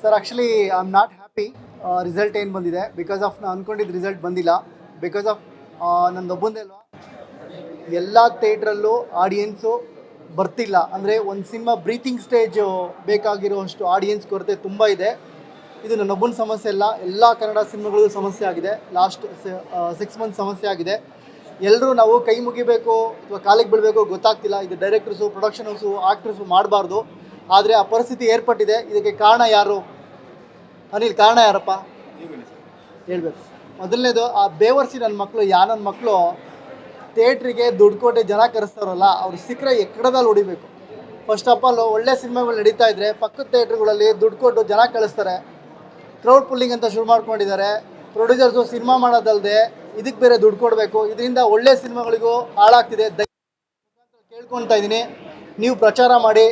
Sir actually I am not happy result ಏನು ಬಂದಿದೆ? Because of ನಾನು ಅಂದ್ಕೊಂಡಿದ್ದು ರಿಸಲ್ಟ್ ಬಂದಿಲ್ಲ. ಬಿಕಾಸ್ ಆಫ್ ನಂದೊಬ್ಬಂದೇ ಅಲ್ವಾ? ಎಲ್ಲ ಥಿಯೇಟ್ರಲ್ಲೂ ಆಡಿಯನ್ಸು ಬರ್ತಿಲ್ಲ. ಅಂದರೆ ಒಂದು ಸಿನಿಮಾ ಬ್ರೀತಿಂಗ್ ಸ್ಟೇಜ್ ಬೇಕಾಗಿರುವಷ್ಟು ಆಡಿಯನ್ಸ್ ಕೊರತೆ ತುಂಬ ಇದೆ. ಇದು ನನ್ನೊಬ್ಬನ ಸಮಸ್ಯೆ ಅಲ್ಲ. ಎಲ್ಲ ಕನ್ನಡ ಸಿನಿಮಾಗಳಿಗೂ ಸಮಸ್ಯೆ ಆಗಿದೆ. ಲಾಸ್ಟ್ ಸಿಕ್ಸ್ ಮಂತ್ ಸಮಸ್ಯೆ ಆಗಿದೆ. ಎಲ್ಲರೂ ನಾವು ಕೈ ಮುಗಿಬೇಕು ಅಥವಾ ಕಾಲಿಗೆ ಬಿಡಬೇಕು ಗೊತ್ತಾಗ್ತಿಲ್ಲ. ಇದು ಡೈರೆಕ್ಟರ್ಸು ಪ್ರೊಡಕ್ಷನ್ ಹೌಸು ಆ್ಯಕ್ಟ್ರಸು ಮಾಡಬಾರ್ದು. ಆದರೆ ಆ ಪರಿಸ್ಥಿತಿ ಏರ್ಪಟ್ಟಿದೆ. ಇದಕ್ಕೆ ಕಾರಣ ಯಾರು? ಅನಿಲ್, ಕಾರಣ ಯಾರಪ್ಪ? ಹೇಳ್ಬೇಕು. ಮೊದಲನೇದು, ಆ ಬೇವರ್ಸಿ ನನ್ನ ಮಕ್ಕಳು ಯಾ ನನ್ನ ಮಕ್ಕಳು ಥಿಯೇಟ್ರಿಗೆ ದುಡ್ಡು ಕೊಟ್ಟು ಜನ ಕರೆಸ್ತಾರಲ್ಲ, ಅವ್ರು ಸಿಕ್ಕರೆ ಎಕ್ಕಡದಲ್ಲಿ ಹೊಡಿಬೇಕು. ಫಸ್ಟ್ ಆಫ್ ಆಲ್ ಒಳ್ಳೆ ಸಿನಿಮಾಗಳು ನಡೀತಾ ಇದ್ರೆ ಪಕ್ಕದ ಥಿಯೇಟ್ರ್ಗಳಲ್ಲಿ ದುಡ್ಡು ಕೊಟ್ಟು ಜನ ಕಳಿಸ್ತಾರೆ. ಕ್ರೌಡ್ ಪುಲ್ಲಿಂಗ್ ಅಂತ ಶುರು ಮಾಡ್ಕೊಂಡಿದ್ದಾರೆ. ಪ್ರೊಡ್ಯೂಸರ್ಸು ಸಿನಿಮಾ ಮಾಡೋದಲ್ಲದೆ ಇದಕ್ಕೆ ಬೇರೆ ದುಡ್ಡು ಕೊಡಬೇಕು. ಇದರಿಂದ ಒಳ್ಳೆ ಸಿನಿಮಾಗಳಿಗೂ ಹಾಳಾಗ್ತಿದೆ. ದಯ ಕೇಳ್ಕೊತಾ ಇದ್ದೀನಿ. ನೀವು ಪ್ರಚಾರ ಮಾಡಿ.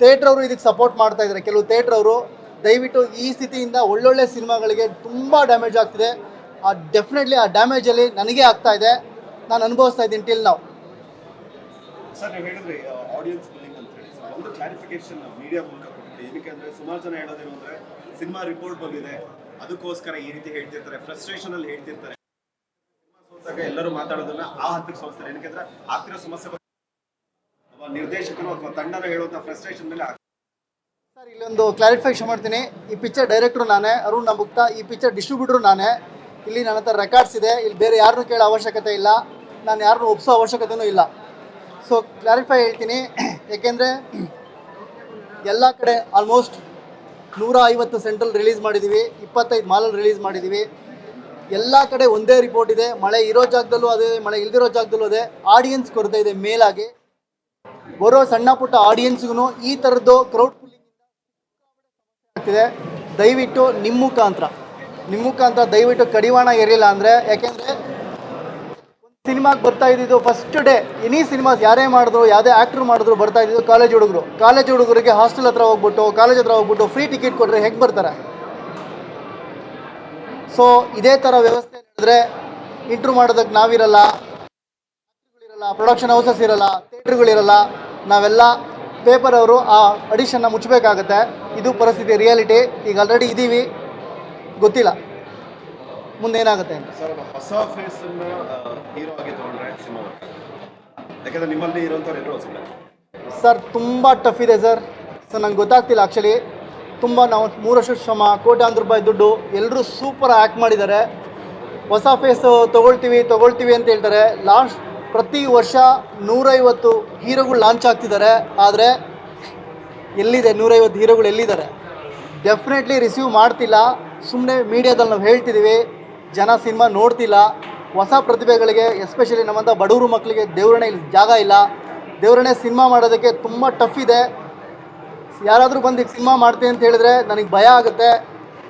ಥಿಯೇಟ್ರವರು ಇದಕ್ಕೆ ಸಪೋರ್ಟ್ ಮಾಡ್ತಾ ಇದ್ದಾರೆ. ಕೆಲವು ಥಿಯೇಟ್ರವರು ದಯವಿಟ್ಟು ಈ ಸ್ಥಿತಿಯಿಂದ ಒಳ್ಳೊಳ್ಳೆ ಸಿನಿಮಾಗಳಿಗೆ ತುಂಬ ಡ್ಯಾಮೇಜ್ ಆಗ್ತಿದೆ. ಆ ಡೆಫಿನೆಟ್ಲಿ ಆ ಡ್ಯಾಮೇಜಲ್ಲಿ ನನಗೆ ಆಗ್ತಾ ಇದೆ. ನಾನು ಅನುಭವಿಸ್ತಾ ಇದ್ದೀನಿ ಟಿಲ್ ನಾವು ಸರ್, ನೀವು ಹೇಳಿದ್ರಿ ಆಡಿಯನ್ಸ್ ಬಿಲ್ಲಿಂಗ್ ಅಂತ ಹೇಳಿ. ಒಂದು ಕ್ಲಾರಿಫಿಕೇಶನ್ ಮೀಡಿಯಾ ಮೂಲಕ ಅಂದ್ರೆ ಸುಮಾರು ಜನ ಅಂದ್ರೆ ಸಿನಿಮಾ ರಿಪೋರ್ಟ್ ಬಂದಿದೆ. ಅದಕ್ಕೋಸ್ಕರ ಈ ರೀತಿ ಹೇಳ್ತಿರ್ತಾರೆ ಫ್ರಸ್ಟ್ರೇಷನ್ ಅಲ್ಲಿ ಹೇಳ್ತಿರ್ತಾರೆ. ಎಲ್ಲರೂ ಮಾತಾಡೋದನ್ನ ಆ ಹಂತಕ್ಕೆ ಸೋಸ್ತಾರೆ ಏನಕ್ಕೆ ಆಗ್ತಿರೋ ಸಮಸ್ಯೆ ನಿರ್ದೇಶಕನು ಅಥವಾ ತಂಡನ ಹೇಳುವಂತ ಫ್ರಸ್ಟ್ರೇಷನ್ ಮೇಲೆ. ಸರ್, ಇಲ್ಲೊಂದು ಕ್ಲಾರಿಫಿಕೇಶನ್ ಮಾಡ್ತೀನಿ. ಈ ಪಿಕ್ಚರ್ ಡೈರೆಕ್ಟ್ರು ನಾನೇ, ಅರುಣ್ ನಬುಕ್ತಾ ಈ ಪಿಕ್ಚರ್ ಡಿಸ್ಟ್ರಿಬ್ಯೂಟ್ರು ನಾನೇ. ಇಲ್ಲಿ ನನ್ನ ಹತ್ರ ರೆಕಾರ್ಡ್ಸ್ ಇದೆ. ಇಲ್ಲಿ ಬೇರೆ ಯಾರನ್ನೂ ಕೇಳೋ ಅವಶ್ಯಕತೆ ಇಲ್ಲ. ನಾನು ಯಾರನ್ನೂ ಒಪ್ಸೋ ಅವಶ್ಯಕತೆಯೂ ಇಲ್ಲ. ಸೊ ಕ್ಲಾರಿಫೈ ಹೇಳ್ತೀನಿ. ಏಕೆಂದರೆ ಎಲ್ಲ ಕಡೆ ಆಲ್ಮೋಸ್ಟ್ ನೂರ ಐವತ್ತು ಸೆಂಟ್ರಲ್ ರಿಲೀಸ್ ಮಾಡಿದ್ದೀವಿ ಇಪ್ಪತ್ತೈದು ಮಾಲಲ್ಲಿ ರಿಲೀಸ್ ಮಾಡಿದ್ದೀವಿ ಎಲ್ಲ ಕಡೆ ಒಂದೇ ರಿಪೋರ್ಟ್ ಇದೆ. ಮಳೆ ಇರೋ ಜಾಗದಲ್ಲೂ ಅದೇ, ಮಳೆ ಇಲ್ದಿರೋ ಜಾಗದಲ್ಲೂ ಅದೇ. ಆಡಿಯನ್ಸ್ ಕೊರತೆ ಇದೆ ಮೇಲಾಗಿ. ಬರೋ ಸಣ್ಣ ಪುಟ್ಟ ಆಡಿಯನ್ಸ್ಗೂ ಈ ಥರದ್ದು ಕ್ರೌಡ್ ಆಗ್ತಿದೆ. ದಯವಿಟ್ಟು ನಿಮ್ಮ ಮುಖಾಂತರ ನಿಮ್ಮ ಮುಖಾಂತರ ದಯವಿಟ್ಟು ಕಡಿವಾಣ ಏರಿಲ್ಲ ಅಂದರೆ ಯಾಕೆಂದರೆ ಒಂದು ಸಿನಿಮಾಗೆ ಬರ್ತಾ ಇದ್ದಿದ್ದು ಫಸ್ಟ್ ಡೇ ಎನಿ ಸಿನಿಮಾಸ್ ಯಾರೇ ಮಾಡಿದ್ರು, ಯಾವುದೇ ಆ್ಯಕ್ಟ್ರು ಮಾಡಿದ್ರು ಬರ್ತಾ ಇದ್ದಿದ್ದು ಕಾಲೇಜ್ ಹುಡುಗರು. ಕಾಲೇಜ್ ಹುಡುಗರಿಗೆ ಹಾಸ್ಟೆಲ್ ಹತ್ರ ಹೋಗ್ಬಿಟ್ಟು ಕಾಲೇಜ್ ಹತ್ರ ಹೋಗ್ಬಿಟ್ಟು ಫ್ರೀ ಟಿಕೆಟ್ ಕೊಟ್ಟರೆ ಹೆಂಗೆ ಬರ್ತಾರೆ? ಸೊ ಇದೇ ಥರ ವ್ಯವಸ್ಥೆ ನಡೆದ್ರೆ ಇಂಟ್ರೂ ಮಾಡೋದಕ್ಕೆ ನಾವಿರಲ್ಲ ಪ್ರೊಡಕ್ಷನ್ ಹೌಸಸ್ ಇರಲ್ಲ ಥಿಯೇಟ್ರ್ಗಳಿರಲ್ಲ ನಾವೆಲ್ಲ ಪೇಪರ್ ಅವರು ಆ ಅಡಿಷನ್ನ ಮುಚ್ಚಬೇಕಾಗತ್ತೆ. ಇದು ಪರಿಸ್ಥಿತಿ ರಿಯಾಲಿಟಿ ಈಗ ಆಲ್ರೆಡಿ ಇದ್ದೀವಿ ಗೊತ್ತಿಲ್ಲ. ಮುಂದೆ ಏನಾಗುತ್ತೆ ಅಂತ. ಸರ್ ಒಬ್ಬ ಹೊಸ ಫೇಸ್ ಹೀರೋ ಆಗಿ ತಗೊಂಡ್ರೆ ಸಿನಿಮಾ ಯಾಕಂದ್ರೆ ನಿಮ್ಮಲ್ಲಿ ಇರುವಂತವ್ರು ಎಲ್ಲರೂ ಹೊಸಬ್ರೆ. ಸರ್ ತುಂಬ ಟಫ್ ಇದೆ ಸರ್. ಸರ್ ನಂಗೆ ಗೊತ್ತಾಗ್ತಿಲ್ಲ ಆ್ಯಕ್ಚುಲಿ ತುಂಬ ನಾವು ಮೂರು ವರ್ಷದ ಶ್ರಮ ಕೋಟ್ಯಾಂತರ ರೂಪಾಯಿ ದುಡ್ಡು ಎಲ್ಲರೂ ಸೂಪರ್ ಆ್ಯಕ್ಟ್ ಮಾಡಿದ್ದಾರೆ. ಹೊಸ ಫೇಸು ತೊಗೊಳ್ತೀವಿ ತೊಗೊಳ್ತೀವಿ ಅಂತ ಹೇಳ್ತಾರೆ. ಲಾಸ್ಟ್ ಪ್ರತಿ ವರ್ಷ ನೂರೈವತ್ತು ಹೀರೋಗಳು ಲಾಂಚ್ ಆಗ್ತಿದ್ದಾರೆ. ಆದರೆ ಎಲ್ಲಿದೆ ನೂರೈವತ್ತು ಹೀರೋಗಳು ಎಲ್ಲಿದ್ದಾರೆ? ಡೆಫಿನೆಟ್ಲಿ ರಿಸೀವ್ ಮಾಡ್ತಿಲ್ಲ. ಸುಮ್ಮನೆ ಮೀಡಿಯಾದಲ್ಲಿ ನಾವು ಹೇಳ್ತಿದ್ದೀವಿ ಜನ ಸಿನಿಮಾ ನೋಡ್ತಿಲ್ಲ. ಹೊಸ ಪ್ರತಿಭೆಗಳಿಗೆ ಎಸ್ಪೆಷಲಿ ನಮ್ಮಂಥ ಬಡವರು ಮಕ್ಕಳಿಗೆ ದೇವರಣೆ ಇಲ್ಲಿ ಜಾಗ ಇಲ್ಲ. ದೇವರಣೆ ಸಿನಿಮಾ ಮಾಡೋದಕ್ಕೆ ತುಂಬ ಟಫ್ ಇದೆ. ಯಾರಾದರೂ ಬಂದು ಈಗ ಸಿನಿಮಾ ಮಾಡ್ತೀನಿ ಅಂತ ಹೇಳಿದ್ರೆ ನನಗೆ ಭಯ ಆಗುತ್ತೆ.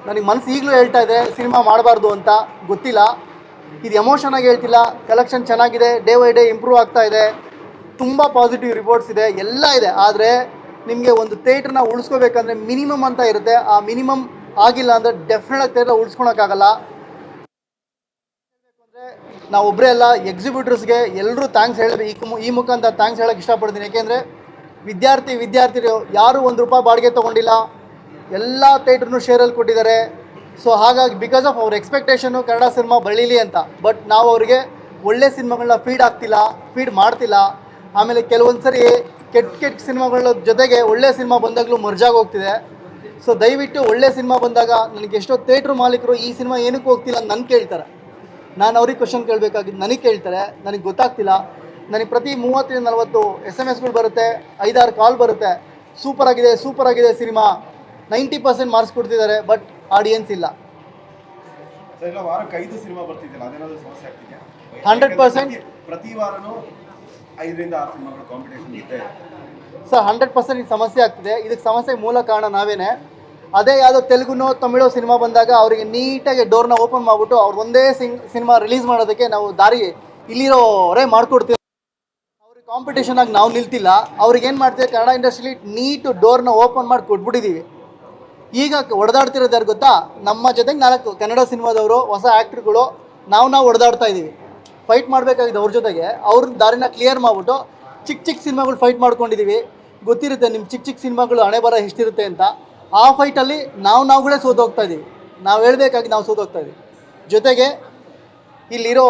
ನನಗೆ ಮನಸ್ಸು ಈಗಲೂ ಹೇಳ್ತಾ ಇದೆ ಸಿನಿಮಾ ಮಾಡಬಾರ್ದು ಅಂತ. ಗೊತ್ತಿಲ್ಲ. ಇದು ಎಮೋಷನ್ ಆಗಿ ಹೇಳ್ತಿಲ್ಲ. ಕಲೆಕ್ಷನ್ ಚೆನ್ನಾಗಿದೆ. ಡೇ ಬೈ ಡೇ ಇಂಪ್ರೂವ್ ಆಗ್ತಾ ಇದೆ. ತುಂಬ ಪಾಸಿಟಿವ್ ರಿಪೋರ್ಟ್ಸ್ ಇದೆ. ಎಲ್ಲ ಇದೆ. ಆದರೆ ನಿಮಗೆ ಒಂದು ಥಿಯೇಟ್ರನ್ನ ಉಳಿಸ್ಕೋಬೇಕಂದ್ರೆ ಮಿನಿಮಮ್ ಅಂತ ಇರುತ್ತೆ. ಆ ಮಿನಿಮಮ್ ಆಗಿಲ್ಲ ಅಂದರೆ ಡೆಫಿನೆಟ್ ಥಿಯೇಟ್ರ್ ಉಳಿಸ್ಕೊಳಕ್ಕಾಗಲ್ಲ ನಾವು ಒಬ್ಬರೇ ಅಲ್ಲ ಎಕ್ಸಿಬ್ಯೂಟರ್ಸ್ಗೆ ಎಲ್ಲರೂ ಥ್ಯಾಂಕ್ಸ್ ಹೇಳಬೇಕು ಈ ಈ ಮುಖಾಂತರ ಥ್ಯಾಂಕ್ಸ್ ಹೇಳಕ್ಕೆ ಇಷ್ಟಪಡ್ತೀನಿ. ಯಾಕೆಂದರೆ ವಿದ್ಯಾರ್ಥಿ ವಿದ್ಯಾರ್ಥಿಗಳು ಯಾರೂ ಒಂದು ರೂಪಾಯಿ ಬಾಡಿಗೆ ತೊಗೊಂಡಿಲ್ಲ. ಎಲ್ಲ ಥಿಯೇಟ್ರನ್ನು ಶೇರಲ್ಲಿ ಕೊಟ್ಟಿದ್ದಾರೆ. ಸೊ ಹಾಗಾಗಿ ಬಿಕಾಸ್ ಆಫ್ ಅವ್ರ ಎಕ್ಸ್ಪೆಕ್ಟೇಷನು ಕನ್ನಡ ಸಿನಿಮಾ ಬೆಳೀಲಿ ಅಂತ. ಬಟ್ ನಾವು ಅವರಿಗೆ ಒಳ್ಳೆ ಸಿನಿಮಾಗಳನ್ನ ಫೀಡ್ ಆಗ್ತಿಲ್ಲ ಫೀಡ್ ಮಾಡ್ತಿಲ್ಲ. ಆಮೇಲೆ ಕೆಲವೊಂದು ಸರಿ ಕೆಟ್ಟ ಕೆಟ್ಟ ಸಿನಿಮಾಗಳ ಜೊತೆಗೆ ಒಳ್ಳೆ ಸಿನಿಮಾ ಬಂದಾಗಲೂ ಮರ್ಜಾಗಿ ಹೋಗ್ತಿದೆ. ಸೊ ದಯವಿಟ್ಟು ಒಳ್ಳೆ ಸಿನಿಮಾ ಬಂದಾಗ ನನಗೆ ಎಷ್ಟೋ ಥಿಯೇಟ್ರ್ ಮಾಲೀಕರು ಈ ಸಿನಿಮಾ ಏನಕ್ಕೆ ಹೋಗ್ತಿಲ್ಲ ಅಂತ ನನ್ನ ಕೇಳ್ತಾರೆ. ನಾನು ಅವ್ರಿಗೆ ಕ್ವಶನ್ ಕೇಳಬೇಕಾಗಿದ್ದು ನನಗೆ ಕೇಳ್ತಾರೆ, ನನಗೆ ಗೊತ್ತಾಗ್ತಿಲ್ಲ. ನನಗೆ ಪ್ರತಿ ಮೂವತ್ತರಿಂದ ನಲವತ್ತು ಎಸ್ ಎಂ ಎಸ್ಗಳು ಬರುತ್ತೆ, ಐದಾರು ಕಾಲ್ ಬರುತ್ತೆ. ಸೂಪರ್ ಆಗಿದೆ ಸೂಪರ್ ಆಗಿದೆ ಸಿನಿಮಾ ನೈಂಟಿ ಪರ್ಸೆಂಟ್ ಮಾರ್ಕ್ಸ್ ಕೊಡ್ತಿದ್ದಾರೆ ಬಟ್ ಆಡಿಯನ್ಸ್ ಇಲ್ಲ. ಸರ್ ಪರ್ಸೆಂಟ್ ವಾರಕ್ಕೆ ಐದು ಸಿನಿಮಾ ಬರ್ತಿದ್ದಿಲ್ಲ ಅದೇನಾದ್ರೂ ಸಮಸ್ಯೆ ಆಗ್ತಿದೆಯಾ? 100% ಪ್ರತಿ- ಪ್ರತಿ ವಾರನೂ ಐದರಿಂದ ಆರು ಸಿನಿಮಾಗಳ ಕಾಂಪಿಟೇಷನ್ ಇದೆ ಸರ್ ಹಂಡ್ರೆಡ್ ಪರ್ಸೆಂಟ್ ಇದು ಸಮಸ್ಯೆ ಆಗ್ತಿದೆ. ಇದಕ್ಕೆ ಸಮಸ್ಯೆ ಮೂಲ ಕಾರಣ ನಾವೇನೆ. ಅದೇ ಯಾವುದೋ ತೆಲುಗುನೋ ತಮಿಳೋ ಸಿನಿಮಾ ಬಂದಾಗ ಅವರಿಗೆ ನೀಟಾಗಿ ಡೋರ್ನ ಓಪನ್ ಮಾಡಿಬಿಟ್ಟು ಅವ್ರು ಒಂದೇ ಸಿಂಗ್ ಸಿನಿಮಾ ರಿಲೀಸ್ ಮಾಡೋದಕ್ಕೆ ನಾವು ದಾರಿ ಇಲ್ಲಿರೋರೇ ಮಾಡಿಕೊಡ್ತೀವಿ. ಅವ್ರಿಗೆ ಕಾಂಪಿಟೇಷನ್ ಆಗಿ ನಾವು ನಿಲ್ತಿಲ್ಲ. ಅವ್ರಿಗೆ ಏನು ಮಾಡ್ತೀವಿ? ಕನ್ನಡ ಇಂಡಸ್ಟ್ರಿಲಿ ನೀಟು ಡೋರ್ನ ಓಪನ್ ಮಾಡಿ ಕೊಟ್ಬಿಟ್ಟಿದ್ದೀವಿ ಈಗ ಹೊಡೆದಾಡ್ತಿರೋದು ಯಾರು ಗೊತ್ತಾ? ನಮ್ಮ ಜೊತೆಗೆ ನಾಲ್ಕು ಕನ್ನಡ ಸಿನಿಮಾದವರು, ಹೊಸ ಆ್ಯಕ್ಟ್ರುಗಳು ನಾವು ನಾವು ಹೊಡೆದಾಡ್ತಾ ಇದ್ದೀವಿ ಫೈಟ್ ಮಾಡಬೇಕಾಗಿದೆ ಅವ್ರ ಜೊತೆಗೆ. ಅವ್ರ ದಾರಿನ ಕ್ಲಿಯರ್ ಮಾಡಿಬಿಟ್ಟು ಚಿಕ್ಕ ಚಿಕ್ಕ ಸಿನಿಮಾಗಳು ಫೈಟ್ ಮಾಡ್ಕೊಂಡಿದ್ದೀವಿ ಗೊತ್ತಿರುತ್ತೆ ನಿಮ್ಮ ಚಿಕ್ಕ ಚಿಕ್ಕ ಸಿನಿಮಾಗಳು ಹಣೆ ಬರ ಎಷ್ಟಿರುತ್ತೆ ಅಂತ. ಆ ಫೈಟಲ್ಲಿ ನಾವು ನಾವುಗಳೇ ಸೋತೋಗ್ತಾ ಇದ್ದೀವಿ ನಾವು ಹೇಳಬೇಕಾಗಿ ನಾವು ಸೋತೋಗ್ತಾ ಇದ್ದೀವಿ ಜೊತೆಗೆ ಇಲ್ಲಿರೋ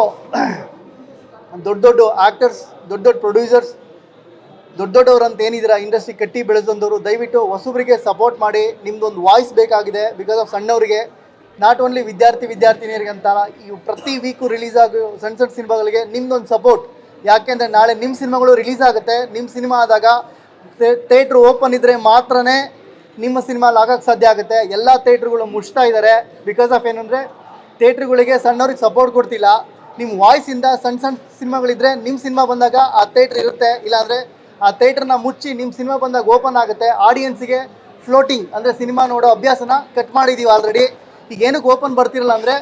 ದೊಡ್ಡ ದೊಡ್ಡ ಆ್ಯಕ್ಟರ್ಸ್ ದೊಡ್ಡ ದೊಡ್ಡ ಪ್ರೊಡ್ಯೂಸರ್ಸ್ ದೊಡ್ಡ ದೊಡ್ಡವ್ರು ಅಂತ ಏನಿದ್ದೀರಾ? ಇಂಡಸ್ಟ್ರಿ ಕಟ್ಟಿ ಬೆಳೆದಂಥವ್ರು ದಯವಿಟ್ಟು ಹೊಸಬ್ರಿಗೆ ಸಪೋರ್ಟ್ ಮಾಡಿ. ನಿಮ್ದೊಂದು ವಾಯ್ಸ್ ಬೇಕಾಗಿದೆ ಬಿಕಾಸ್ ಆಫ್ ಸಣ್ಣವರಿಗೆ. ನಾಟ್ ಓನ್ಲಿ ವಿದ್ಯಾರ್ಥಿ, ವಿದ್ಯಾರ್ಥಿನಿಯರಿಗೆ ಅಂತ ಈ ಪ್ರತಿ ವೀಕು ರಿಲೀಸ್ ಆಗೋ ಸಣ್ಣ ಸಣ್ಣ ಸಿನಿಮಾಗಳಿಗೆ ನಿಮ್ದೊಂದು ಸಪೋರ್ಟ್ ಯಾಕೆಂದರೆ ನಾಳೆ ನಿಮ್ಮ ಸಿನಿಮಾಗಳು ರಿಲೀಸ್ ಆಗುತ್ತೆ. ನಿಮ್ಮ ಸಿನಿಮಾ ಆದಾಗ ಥೇಟ್ರ್ ಓಪನ್ ಇದ್ದರೆ ಮಾತ್ರನೇ ನಿಮ್ಮ ಸಿನಿಮಾ ಲಾಗೋಕ್ಕೆ ಸಾಧ್ಯ ಆಗುತ್ತೆ. ಎಲ್ಲ ಥೇಟ್ರ್ಗಳು ಮುಚ್ತಾ ಇದ್ದಾರೆ ಬಿಕಾಸ್ ಆಫ್ ಏನಂದರೆ ಥೇಟ್ರ್ಗಳಿಗೆ ಸಣ್ಣವ್ರಿಗೆ ಸಪೋರ್ಟ್ ಕೊಡ್ತಿಲ್ಲ. ನಿಮ್ಮ ವಾಯ್ಸಿಂದ ಸಣ್ಣ ಸಣ್ಣ ಸಿನಿಮಾಗಳಿದ್ರೆ ನಿಮ್ಮ ಸಿನಿಮಾ ಬಂದಾಗ ಆ ಥೇಟ್ರ್ ಇರುತ್ತೆ. ಇಲ್ಲಾಂದರೆ ಆ ಥಿಯೇಟ್ರನ್ನ ಮುಚ್ಚಿ ನಿಮ್ಮ ಸಿನಿಮಾ ಬಂದಾಗ ಓಪನ್ ಆಗುತ್ತೆ. ಆಡಿಯನ್ಸ್ಗೆ ಫ್ಲೋಟಿಂಗ್ ಅಂದರೆ ಸಿನಿಮಾ ನೋಡೋ ಅಭ್ಯಾಸನ ಕಟ್ ಮಾಡಿದ್ದೀವಿ ಆಲ್ರೆಡಿ ಈಗ ಏನಕ್ಕೆ ಓಪನ್ ಬರ್ತಿರಲ್ಲ ಅಂದರೆ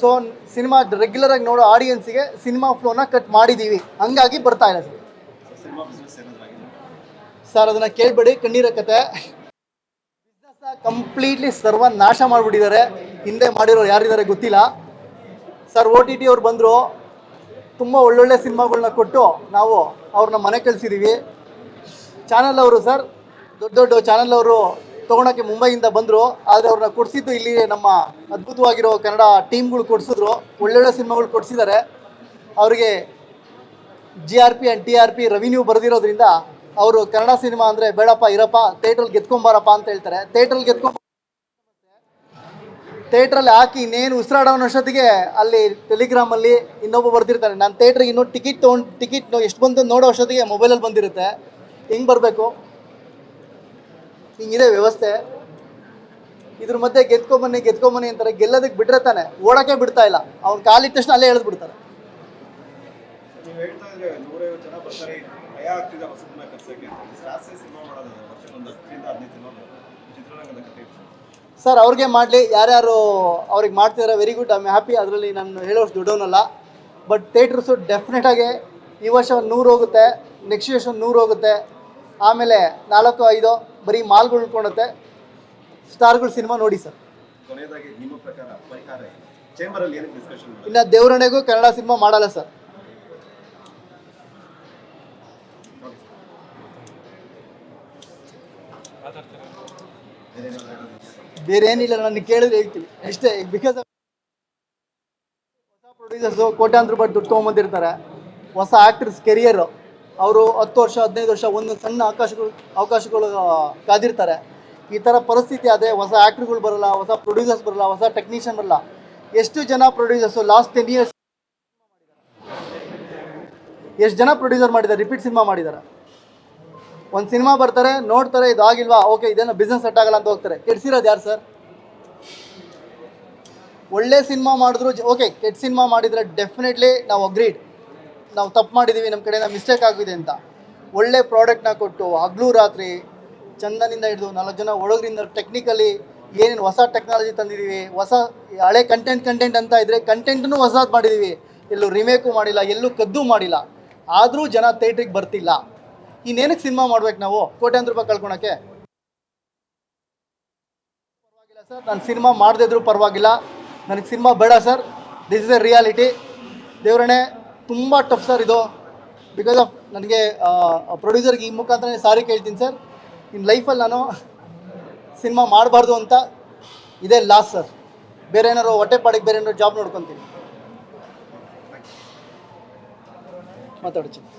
ಸೊ ಸಿನಿಮಾ ರೆಗ್ಯುಲರಾಗಿ ನೋಡೋ ಆಡಿಯನ್ಸಿಗೆ ಸಿನಿಮಾ ಫ್ಲೋನ ಕಟ್ ಮಾಡಿದ್ದೀವಿ ಹಂಗಾಗಿ ಬರ್ತಾ ಇಲ್ಲ ಸರ್ ಸರ್ ಅದನ್ನು ಕೇಳಬೇಡಿ ಕಣ್ಣೀರ ಕತೆ ಕಂಪ್ಲೀಟ್ಲಿ ಸರ್ವ ನಾಶ ಮಾಡಿಬಿಟ್ಟಿದ್ದಾರೆ. ಹಿಂದೆ ಮಾಡಿರೋರು ಯಾರಿದ್ದಾರೆ ಗೊತ್ತಿಲ್ಲ. ಸರ್ ಓ ಟಿ ಟಿ ಅವ್ರು ಬಂದರು. ತುಂಬ ಒಳ್ಳೊಳ್ಳೆ ಸಿನಿಮಾಗಳನ್ನ ಕೊಟ್ಟು ನಾವು ಅವ್ರನ್ನ ಮನೆ ಕಳಿಸಿದ್ದೀವಿ ಚಾನಲ್ ಅವರು ಸರ್, ದೊಡ್ಡ ದೊಡ್ಡ ಚಾನಲ್ ಅವರು ತೊಗೊಳಕ್ಕೆ ಮುಂಬೈಯಿಂದ ಬಂದರು. ಆದರೆ ಅವ್ರನ್ನ ಕೊಡಿಸಿದ್ದು ಇಲ್ಲಿ ನಮ್ಮ ಅದ್ಭುತವಾಗಿರೋ ಕನ್ನಡ ಟೀಮ್ಗಳು ಕೊಡಿಸಿದ್ರು. ಒಳ್ಳೊಳ್ಳೆ ಸಿನಿಮಾಗಳು ಕೊಡಿಸಿದ್ದಾರೆ. ಅವರಿಗೆ G R P and T R P revenue ಬರೆದಿರೋದ್ರಿಂದ ಅವರು ಕನ್ನಡ ಸಿನಿಮಾ ಅಂದರೆ ಬೇಡಪ್ಪ, ಇರಪ್ಪ ಥೇಟ್ರಲ್ಲಿ ಗೆದ್ಕೊಂಬಾರಪ್ಪ ಅಂತ ಹೇಳ್ತಾರೆ. ಥೇಟ್ರಲ್ಲಿ ಗೆದ್ಕೊಂಬ ಥಿಯೇಟ್ರಲ್ಲಿ ಹಾಕಿ ಇನ್ನೇನು ಉಸಿರಾಡೋನ ಅಷ್ಟೊತ್ತಿಗೆ ಅಲ್ಲಿ ಟೆಲಿಗ್ರಾಮಲ್ಲಿ ಇನ್ನೊಬ್ಬ ಬರ್ತಿರ್ತಾನೆ ನಾನು ಥಿಯೇಟ್ರಿಗೆ ಇನ್ನೂ ಟಿಕೆಟ್ ತೊಗೊಂಡು ಟಿಕೆಟ್ ಎಷ್ಟು ಬಂತು ನೋಡೋ ಅಷ್ಟೊತ್ತಿಗೆ ಮೊಬೈಲಲ್ಲಿ ಬಂದಿರುತ್ತೆ. ಹಿಂಗೆ ಬರಬೇಕು? ಹಿಂಗಿದೆ ವ್ಯವಸ್ಥೆ. ಇದ್ರ ಮಧ್ಯೆ ಗೆದ್ಕೊಂಬನ್ನಿ ಗೆದ್ಕೊಂಬನ್ನಿ ಅಂತಾರೆ. ಗೆಲ್ಲೋದಕ್ಕೆ ಬಿಟ್ರೆ ತಾನೆ. ಓಡೋಕೆ ಬಿಡ್ತಾ ಇಲ್ಲ. ಅವ್ನು ಕಾಲಿಟ್ಟ ತಕ್ಷಣ ಅಲ್ಲೇ ಎಳೆದು ಬಿಡ್ತಾರೆ ಸರ್ ಅವ್ರಿಗೆ ಮಾಡಲಿ. ಯಾರ್ಯಾರು ಅವ್ರಿಗೆ ಮಾಡ್ತಿದ್ದಾರೆ very good I am happy ಅದರಲ್ಲಿ ನಾನು ಹೇಳೋಷ್ಟು ದುಡ್ಡೋನಲ್ಲ ಬಟ್ ಥಿಯೇಟ್ರಸು ಡೆಫಿನೆಟಾಗಿ ಈ ವರ್ಷ ಒಂದು ನೂರು ಹೋಗುತ್ತೆ. ನೆಕ್ಸ್ಟ್ ವರ್ಷ ಒಂದು ನೂರು ಹೋಗುತ್ತೆ. ಆಮೇಲೆ ನಾಲ್ಕು ಐದು ಬರೀ ಮಾಲ್ಗಳು ಉಳ್ಕೊಳುತ್ತೆ ಸ್ಟಾರ್ಗಳ ಸಿನಿಮಾ ನೋಡಿ ಸರ್. ಇನ್ನು ದೇವರಣೆಗೂ ಕನ್ನಡ ಸಿನಿಮಾ ಮಾಡಲ್ಲ ಸರ್? ಬೇರೆ ಏನಿಲ್ಲ ನಾನು ಕೇಳಿದ್ರೆ ಹೇಳ್ತೀನಿ ಅಷ್ಟೇ ಬಿಕಾಸ್ ಹೊಸ ಪ್ರೊಡ್ಯೂಸರ್ಸು ಕೋಟ್ಯಾಂತರ ರೂಪಾಯಿ ದುಡ್ಡು ತೊಗೊಂಬಂದಿರ್ತಾರೆ. ಹೊಸ ಆ್ಯಕ್ಟರ್ಸ್ ಕೆರಿಯರು ಅವರು ಹತ್ತು ವರ್ಷ, ಹದಿನೈದು ವರ್ಷ ಒಂದು ಸಣ್ಣ ಅವಕಾಶಗಳು ಅವಕಾಶಗಳು ಕಾದಿರ್ತಾರೆ. ಈ ಥರ ಪರಿಸ್ಥಿತಿ ಅದೇ ಹೊಸ ಆ್ಯಕ್ಟ್ರುಗಳು ಬರಲ್ಲ, ಹೊಸ ಪ್ರೊಡ್ಯೂಸರ್ಸ್ ಬರಲ್ಲ, ಹೊಸ ಟೆಕ್ನಿಷಿಯನ್ ಬರಲ್ಲ. ಎಷ್ಟು ಜನ ಪ್ರೊಡ್ಯೂಸರ್ಸು ಲಾಸ್ಟ್ ಟೆನ್ ಇಯರ್ಸ್ ಎಷ್ಟು ಜನ ಪ್ರೊಡ್ಯೂಸರ್ ಮಾಡಿದ್ದಾರೆ? ರಿಪೀಟ್ ಸಿನಿಮಾ ಮಾಡಿದ್ದಾರೆ? ಒಂದು ಸಿನಿಮಾ ಬರ್ತಾರೆ, ನೋಡ್ತಾರೆ ಇದು ಆಗಿಲ್ವಾ ಓಕೆ ಇದೇನೋ ಬಿಸ್ನೆಸ್ ಸೆಟ್ ಆಗಲ್ಲ ಅಂತ ಹೋಗ್ತಾರೆ. ಕೆಡ್ಸಿರೋದು ಯಾರು ಸರ್ ಒಳ್ಳೆ ಸಿನಿಮಾ ಮಾಡಿದ್ರು ಓಕೆ ಕೆಟ್ಟ ಸಿನಿಮಾ ಮಾಡಿದರೆ ಡೆಫಿನೆಟ್ಲಿ ನಾವು ಅಗ್ರೀಡ್ ನಾವು ತಪ್ಪು ಮಾಡಿದ್ದೀವಿ ನಮ್ಮ ಕಡೆಯಿಂದ ಮಿಸ್ಟೇಕ್ ಆಗಿದೆ ಅಂತ. ಒಳ್ಳೆ ಪ್ರಾಡಕ್ಟ್ನ ಕೊಟ್ಟು, ಹಗಲು ರಾತ್ರಿ, ಚಂದನಿಂದ ಹಿಡಿದು ನಾಲ್ಕು ಜನ ಒಳಗರಿಂದ ಟೆಕ್ನಿಕಲಿ ಏನೇನು ಹೊಸ ಟೆಕ್ನಾಲಜಿ ತಂದಿದ್ದೀವಿ ಹೊಸ ಹಳೆ ಕಂಟೆಂಟ್ ಕಂಟೆಂಟ್ ಅಂತ ಇದ್ದರೆ ಕಂಟೆಂಟನ್ನು ಹೊಸದು ಮಾಡಿದ್ದೀವಿ ಎಲ್ಲೂ ರಿಮೇಕು ಮಾಡಿಲ್ಲ, ಎಲ್ಲೂ ಕದ್ದು ಮಾಡಿಲ್ಲ. ಆದರೂ ಜನ ಥೇಟ್ರಿಗೆ ಬರ್ತಿಲ್ಲ. ಇನ್ನೇನಕ್ಕೆ ಸಿನಿಮಾ ಮಾಡ್ಬೇಕು ನಾವು? ಕೋಟ್ಯಾಂತರ ರೂಪಾಯಿ ಕಳ್ಕೊಳಕ್ಕೆ? ಪರವಾಗಿಲ್ಲ ಸರ್. ನಾನು ಸಿನಿಮಾ ಮಾಡದೇ ಇದ್ರೂ ಪರವಾಗಿಲ್ಲ. ನನಗೆ ಸಿನಿಮಾ ಬೇಡ sir. This is a reality ದೇವರಣೆ ತುಂಬ ಟಫ್ ಸರ್ ಇದು. ಬಿಕಾಸ್ ಆಫ್ ನನಗೆ ಪ್ರೊಡ್ಯೂಸರ್ಗೆ ಈ ಮುಖಾಂತರ ಸಾರಿ ಕೇಳ್ತೀನಿ ಸರ್. ಇನ್ನು ಲೈಫಲ್ಲಿ ನಾನು ಸಿನಿಮಾ ಮಾಡಬಾರ್ದು ಅಂತ ಇದೇ ಲಾಸ್ಟ್ ಸರ್. ಬೇರೆ ಏನಾರು ಹೊಟ್ಟೆ ಪಾಡಿಗೆ ಬೇರೆ ಏನಾರು ಜಾಬ್ ನೋಡ್ಕೊತೀನಿ. ಮಾತಾಡ್ತೀನಿ